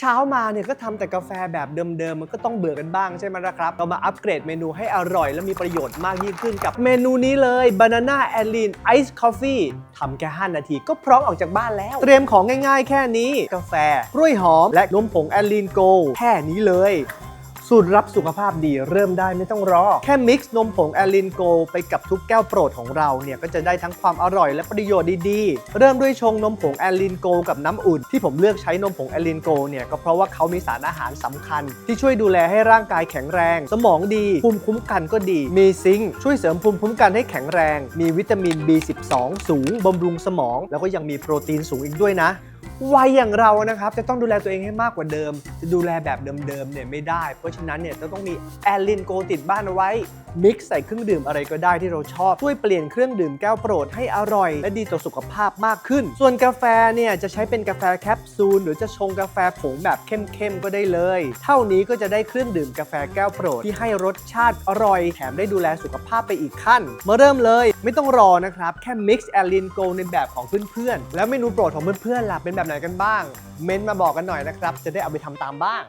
เช้ามาเนี่ยก็ทำแต่กาแฟแบบเดิมๆ มันก็ต้องเบื่อกันบ้างใช่ไหมล่ะครับเรามาอัปเกรดเมนูให้อร่อย และมีประโยชน์มากยิ่งขึ้นกับเมนูนี้เลย Banana a l i n Ice Coffee ทำแค่ 5 นาทีก็พร้อมออกจากบ้านแล้ว เตรียมของง่ายๆ แค่นี้ กาแฟกล้วยหอม และนมผงแอลลีนโก แค่นี้เลย สูตรรับสุขภาพดีเริ่มได้ไม่ต้องรอ แค่มิกซ์นมผงแอลินโก ไปกับทุกแก้วโปรดของเราเนี่ย ก็จะได้ทั้งความอร่อยและประโยชน์ดีๆ เริ่มด้วยชงนมผงแอลินโก กับน้ำอุ่น ที่ผมเลือกใช้นมผงแอลินโกเนี่ย ก็เพราะว่าเขามีสารอาหารสำคัญ ที่ช่วยดูแลให้ร่างกายแข็งแรง สมองดี ภูมิคุ้มกันก็ดี มีซิงค์ช่วยเสริมภูมิคุ้มกันให้แข็งแรง มีวิตามิน B12 สูงบำรุงสมอง แล้วก็ยังมีโปรตีนสูงอีกด้วยนะวัยอย่างเรานะครับจะต้องดูแลตัวเองให้มากกว่าเดิม จะดูแลแบบเดิมๆเนี่ยไม่ได้ เพราะฉะนั้นเนี่ยจะต้องมีแอลลินโกติดบ้านเอาไว้มิกซ์ใส่เครื่องดื่มอะไรก็ได้ที่เราชอบ ช่วยเปลี่ยนเครื่องดื่มแก้วโปรดให้อร่อย และดีต่อสุขภาพมากขึ้น ส่วนกาแฟเนี่ยจะใช้เป็นกาแฟแคปซูลหรือจะชงกาแฟผงแบบเข้มๆก็ได้เลย เท่านี้ก็จะได้เครื่องดื่มกาแฟแก้วโปรดที่ให้รสชาติอร่อยแถมได้ดูแลสุขภาพไปอีกขั้น มาเริ่มเลย ไม่ต้องรอนะครับแค่ mix a l i n Go ในแบบของเพื่อนๆแล้วเมนูโปรดของเพื่อนๆล่ะเป็นแบบไหนกันบ้าง เม้นมาบอกกันหน่อยนะครับ จะได้เอาไปทำตามบ้าง